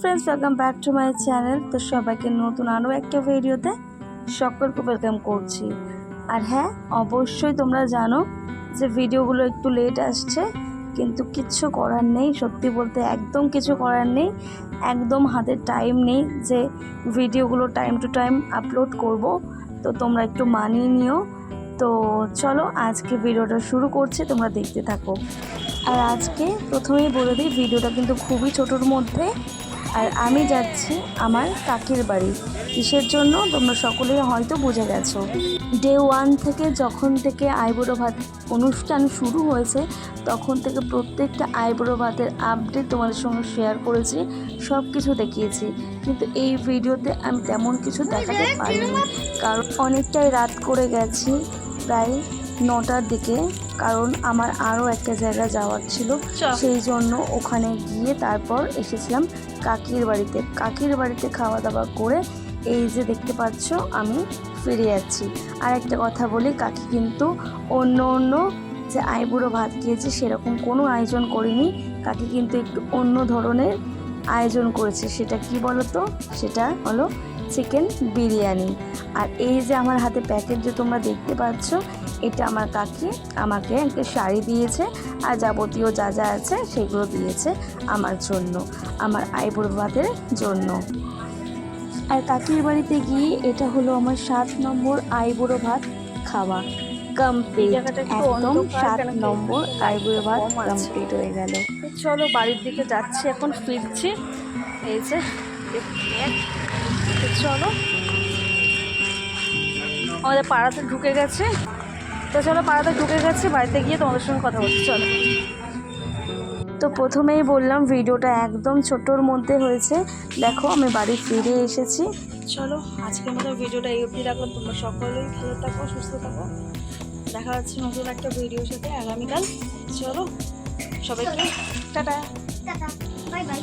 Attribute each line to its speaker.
Speaker 1: Friends welcome back to my channel তো সবাইকে নতুন আরও একটা ভিডিওতে সকলকে ওয়েলকাম করছি। আর হ্যাঁ অবশ্যই তোমরা জানো যে ভিডিওগুলো একটু লেট আসছে, কিন্তু কিচ্ছু করার নেই। সত্যি বলতে একদম কিছু করার নেই। একদম হাতে টাইম নেই যে ভিডিওগুলো টাইম টু টাইম আপলোড করব। তো তোমরা একটু মানিয়ে নিও। তো চলো আজকে ভিডিওটা শুরু করছি, তোমরা দেখতে থাকো। আর আজকে প্রথমেই বলে দিই, ভিডিওটা কিন্তু খুবই ছোটোর মধ্যে। আর আমি যাচ্ছি আমার কাকির বাড়ি। কিসের জন্য? তোমরা সকলেই হয়তো বুঝে গেছো। ডে ওয়ান থেকে যখন থেকে আইবুড়ো ভাত অনুষ্ঠান শুরু হয়েছে, তখন থেকে প্রত্যেকটা আইবুড়ো ভাতের আপডেট তোমাদের সঙ্গে শেয়ার করেছি সব কিছু দেখিয়েছি। কিন্তু এই ভিডিওতে আমি তেমন কিছু দেখাতে পারিনি। কারণ অনেকটাই রাত করে গেছি। প্রায় নটার দিকে কারণ আমার আরও একটা জায়গা যাওয়ার ছিল। সেই জন্য ওখানে গিয়ে তারপর এসেছিলাম কাকির বাড়িতে। কাকির বাড়িতে খাওয়া দাওয়া করে এই যে দেখতে পাচ্ছ আমি ফিরে যাচ্ছি। আর একটা কথা বলি কাকি কিন্তু অন্য অন্য যে আইবুড়ো ভাত খেয়েছি সেরকম কোনো আয়োজন করিনি। কাকি কিন্তু একটু অন্য ধরনের আয়োজন করেছে। সেটা কি বলো তো সেটা হলো চিকেন বিরিয়ানি। আর এই যে আমার হাতে প্যাকেট যে তোমরা দেখতে পাচ্ছ এটা আমার কাকি আমাকে একটা শাড়ি দিয়েছে আর যাবতীয় যা যা আছে সেগুলো দিয়েছে আমার জন্য আমার আইবুড়ো ভাতের জন্য। আর কাকির বাড়িতে গিয়ে এটা হলো আমার সাত নম্বর আইবুড়ো ভাত খাওয়া কমপ্লিট একদম সাত নম্বর আইবুড়ো ভাত। কমপ্লিট হয়ে গেল।
Speaker 2: চলো বাড়ির দিকে যাচ্ছি এখন ফিরছি। এই যে তো চলো। আমাদের পাড়াতে ঢুকে গেছে। তো চলো পাড়াতে ঢুকে গেছে বাড়িতে গিয়ে তোমাদের সঙ্গে কথা বলছি চলো।
Speaker 1: তো প্রথমেই বললাম ভিডিওটা একদম ছোটোর মধ্যে হয়েছে। দেখো আমি বাড়ি ফিরে এসেছি।
Speaker 2: চলো আজকের মতো ভিডিওটা এই অবধি রাখলাম। তোমরা সকলেই ভালো থাকো সুস্থ থাকো। দেখা যাচ্ছে নতুন একটা ভিডিওর সাথে আগামীকাল। চলো সবাইকে টাটা।
Speaker 3: Tata bye. বাই।